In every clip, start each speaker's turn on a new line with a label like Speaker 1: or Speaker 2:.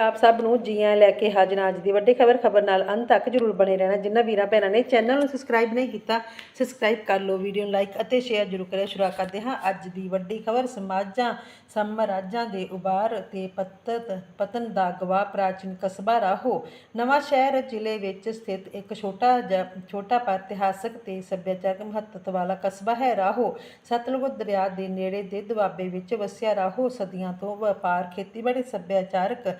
Speaker 1: ਆਪ ਸਭ ਨੂੰ ਜੀਆਂ ਲੈ ਕੇ ਹਾਜ਼ਰ ਅੱਜ ਦੀ ਵੱਡੀ ਖਬਰ ਖਬਰ ਨਾਲ ਅੰਤ ਤੱਕ ਜਰੂਰ ਬਣੇ ਰਹਿਣਾ। ਜਿੰਨਾ ਵੀਰਾਂ ਭੈਣਾਂ ਨੇ ਚੈਨਲ ਨੂੰ ਸਬਸਕ੍ਰਾਈਬ ਨਹੀਂ ਕੀਤਾ ਸਬਸਕ੍ਰਾਈਬ ਕਰ ਲਓ ਵੀਡੀਓ ਨੂੰ ਲਾਈਕ ਅਤੇ ਸ਼ੇਅਰ ਜਰੂਰ ਕਰਿਓ। ਸ਼ੁਰੂ ਕਰਦੇ ਹਾਂ ਅੱਜ ਦੀ ਵੱਡੀ ਖਬਰ। ਸਮਾਜਾਂ, ਸਮਰਾਜਾਂ ਦੇ ਉਭਾਰ ਤੇ ਪਤਤ, ਪਤਨ ਦਾ ਗਵਾਹ ਪ੍ਰਾਚੀਨ ਕਸਬਾ ਰਾਹੋ। ਨਵਾਂ ਸ਼ਹਿਰ ਜ਼ਿਲ੍ਹੇ ਵਿੱਚ ਸਥਿਤ ਇੱਕ ਛੋਟਾ ਜਿਹਾ- ਛੋਟਾ ਪਰ ਇਤਿਹਾਸਕ ਤੇ ਸੱਭਿਆਚਾਰਕ ਮਹੱਤਤਾ ਵਾਲਾ ਕਸਬਾ ਹੈ ਰਾਹੋ। ਸਤਲੁਜ ਦਰਿਆ ਦੇ ਨੇੜੇ ਦੇ ਦੁਆਬੇ ਵਿੱਚ ਵਸਿਆ ਰਾਹੋ। ਸਦੀਆਂ ਤੋਂ ਵਪਾਰ, ਖੇਤੀਬਾੜੀ, ਸੱਭਿਆਚਾਰਕ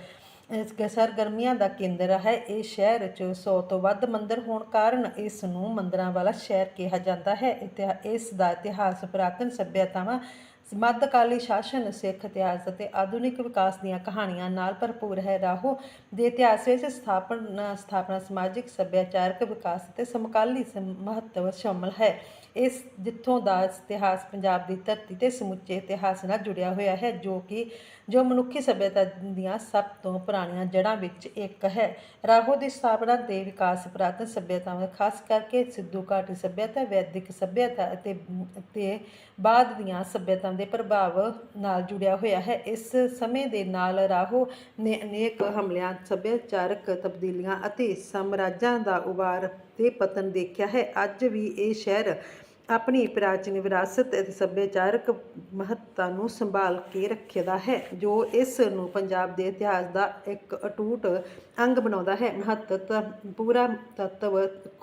Speaker 1: ਸਰਗਰਮੀਆਂ ਦਾ ਕੇਂਦਰ ਹੈ। ਇਹ ਸ਼ਹਿਰ 'ਚ 100 ਤੋਂ ਵੱਧ ਮੰਦਿਰ ਹੋਣ ਕਾਰਨ ਇਸ ਨੂੰ ਮੰਦਰਾਂ ਵਾਲਾ ਸ਼ਹਿਰ ਕਿਹਾ ਜਾਂਦਾ ਹੈ। ਇਤਿਹਾ- ਇਸ ਦਾ ਇਤਿਹਾਸ ਪੁਰਾਤਨ ਸੱਭਿਅਤਾਵਾਂ ਮੱਧਕਾਲੀ ਸ਼ਾਸਨ, ਸਿੱਖ ਇਤਿਹਾਸ ਅਤੇ ਆਧੁਨਿਕ ਵਿਕਾਸ ਦੀਆਂ ਕਹਾਣੀਆਂ ਨਾਲ ਭਰਪੂਰ ਹੈ। ਰਾਹੋ ਦੇ ਇਤਿਹਾਸ ਵਿੱਚ ਸਥਾਪਨਾ ਸਥਾਪਨਾ ਸਮਾਜਿਕ, ਸੱਭਿਆਚਾਰਕ ਵਿਕਾਸ ਅਤੇ ਸਮਕਾਲੀ ਮਹੱਤਵ ਸ਼ਾਮਲ ਹੈ। ਇਸ ਜਿੱਥੋਂ ਦਾ ਇਤਿਹਾਸ ਪੰਜਾਬ ਦੀ ਧਰਤੀ ਤੇ ਸਮੁੱਚੇ ਇਤਿਹਾਸ ਨਾਲ ਜੁੜਿਆ ਹੋਇਆ ਹੈ, ਜੋ ਕਿ, ਜੋ ਮਨੁੱਖੀ ਸੱਭਿਅਤਾ ਦੀਆਂ ਸਭ ਤੋਂ ਪੁਰਾਣੀਆਂ ਜੜ੍ਹਾਂ ਵਿੱਚ ਇੱਕ ਹੈ। ਰਾਹੋ ਦੀ ਸਥਾਪਨਾ ਦੇ ਵਿਕਾਸ ਪੁਰਾਤਨ ਸੱਭਿਅਤਾਵਾਂ, ਖਾਸ ਕਰਕੇ ਸਿੱਧੂ ਘਾਟੀ ਸੱਭਿਅਤਾ, ਵੈਦਿਕ ਸੱਭਿਅਤਾ ਅਤੇ ਤੇ ਬਾਅਦ ਦੀਆਂ ਸੱਭਿਅਤਾ ਦੇ ਪ੍ਰਭਾਵ ਨਾਲ ਜੁੜਿਆ ਹੋਇਆ ਹੈ। ਇਸ ਸਮੇਂ ਦੇ ਨਾਲ ਰਾਹੋ ਨੇ ਅਨੇਕ ਹਮਲਿਆਂ, ਸੱਭਿਆਚਾਰਕ ਤਬਦੀਲੀਆਂ ਅਤੇ ਸਾਮਰਾਜਾਂ ਦਾ ਉਭਾਰ ਤੇ ਪਤਨ ਦੇਖਿਆ ਹੈ। ਅੱਜ ਵੀ ਇਹ ਸ਼ਹਿਰ ਆਪਣੀ ਪ੍ਰਾਚੀਨ ਵਿਰਾਸਤ ਅਤੇ ਸੱਭਿਆਚਾਰਕ ਮਹੱਤਤਾ ਨੂੰ ਸੰਭਾਲ ਕੇ ਰੱਖਦਾ ਹੈ, ਜੋ ਇਸ ਨੂੰ ਪੰਜਾਬ ਦੇ ਇਤਿਹਾਸ ਦਾ ਇੱਕ ਅਟੂਟ ਅੰਗ ਬਣਾਉਂਦਾ ਹੈ। ਮਹੱਤਤਾ, ਪੂਰਾ ਤੱਤਵ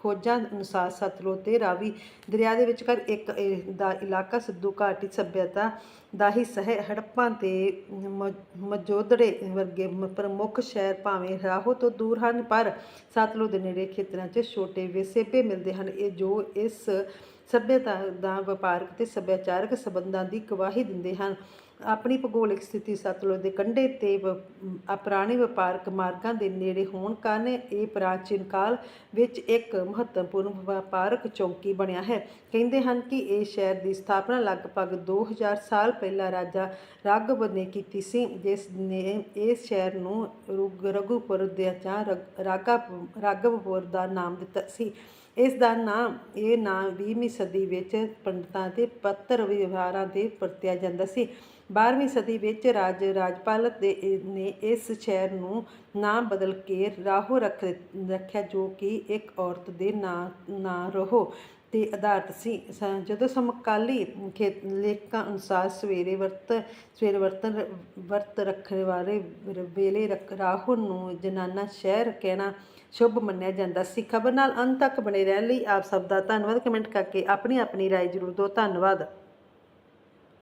Speaker 1: ਖੋਜਾਂ ਅਨੁਸਾਰ ਸਤਲੁਜ ਤੇ ਰਾਵੀ ਦਰਿਆ ਦੇ ਵਿਚਕਾਰ ਇੱਕ ਦਾ ਇਲਾਕਾ ਸਿੱਧੂ ਘਾਟੀ ਸੱਭਿਅਤਾ ਦਾ ਹਿੱਸਾ ਹੈ। ਹੜੱਪਾ ਤੇ ਮਜੋਦੜੇ ਵਰਗੇ ਪ੍ਰਮੁੱਖ ਸ਼ਹਿਰ ਭਾਵੇਂ ਰਾਹੋ ਤੋਂ ਦੂਰ ਹਨ, ਪਰ ਸਤਲੁਜ ਦੇ ਨੇੜੇ ਖੇਤਰਾਂ 'ਚ ਛੋਟੇ ਵੇਸੇਬੇ ਮਿਲਦੇ ਹਨ। ਇਹ ਜੋ ਇਸ ਸੱਭਿਅਤਾ ਦਾ ਵਪਾਰਕ ਤੇ ਸੱਭਿਆਚਾਰਕ ਸਬੰਧਾਂ ਦੀ ਗਵਾਹੀ ਦਿੰਦੇ ਹਨ। ਆਪਣੀ ਭੂਗੋਲਿਕ ਸਥਿਤੀ ਸਤਲੁਜ ਦੇ ਕੰਢੇ ਤੇ ਵ- ਪੁਰਾਣੇ ਵਪਾਰਕ ਮਾਰਗਾਂ ਦੇ ਨੇੜੇ ਹੋਣ ਕਾਰਨ ਇਹ ਪ੍ਰਾਚੀਨ ਕਾਲ ਵਿੱਚ ਇੱਕ ਮਹੱਤਵਪੂਰਨ ਵਪਾਰਕ ਚੌਕੀ ਬਣਿਆ ਹੈ। ਕਹਿੰਦੇ ਹਨ ਕਿ ਇਹ ਸ਼ਹਿਰ ਦੀ ਸਥਾਪਨਾ ਲਗਭਗ 2000 ਸਾਲ ਪਹਿਲਾਂ ਰਾਜਾ ਰਾਘਵ ਨੇ ਕੀਤੀ ਸੀ, ਜਿਸ ਨੇ ਇਸ ਸ਼ਹਿਰ ਨੂੰ ਰੁਗ- ਰਘੂਪੁਰ ਦੇ ਜਾਂ ਰਗ- ਰਾਗਾ ਰਾਘਵਪੁਰ ਦਾ ਨਾਮ ਦਿੱਤਾ ਸੀ। ਇਸ ਦਾ ਨਾਮ ਇਹ ਨਾਮ 20ਵੀਂ ਸਦੀ ਵਿੱਚ ਪੰਡਤਾਂ ਤੇ ਪੱਤਰ ਵਿਵਹਾਰਾਂ ਤੇ ਵਰਤਿਆ ਜਾਂਦਾ ਸੀ। 12ਵੀਂ ਸਦੀ ਵਿੱਚ ਰਾਜ ਰਾਜਪਾਲ ਦੇ ਨੇ ਇਸ ਸ਼ਹਿਰ ਨੂੰ ਨਾਮ ਬਦਲ ਕੇ ਰਾਹੋ ਰੱਖ ਰੱਖਿਆ ਜੋ ਕਿ ਇੱਕ ਔਰਤ ਦੇ ਨਾਂ ਨਾਂ ਰਹੋ। ਤੇ ਆਧਾਰਿਤ ਸੀ ਸ- ਜਦੋਂ ਸਮਕਾਲੀ ਖੇ- ਲੇਖਕਾਂ ਅਨੁਸਾਰ ਸਵੇਰੇ ਵਰਤ ਸਵੇਰੇ ਵਰਤਨ ਵਰਤ ਰੱਖਣ ਵਾਲੇ ਵੇਲੇ- ਵੇਲੇ ਰੱਖ ਰਾਹੋ ਨੂੰ ਜਨਾਨਾ ਸ਼ਹਿਰ ਕਹਿਣਾ ਸ਼ੁਭ ਮੰਨਿਆ ਜਾਂਦਾ ਸੀ ਖਬਰ ਨਾਲ ਅੰਤ ਤੱਕ ਬਣੇ ਰਹਿਣ ਲਈ ਆਪ ਸਭ ਦਾ ਧੰਨਵਾਦ ਕਮੈਂਟ ਕਰਕੇ ਆਪਣੀ ਆਪਣੀ رائے ਜ਼ਰੂਰ ਦਿਓ ਧੰਨਵਾਦ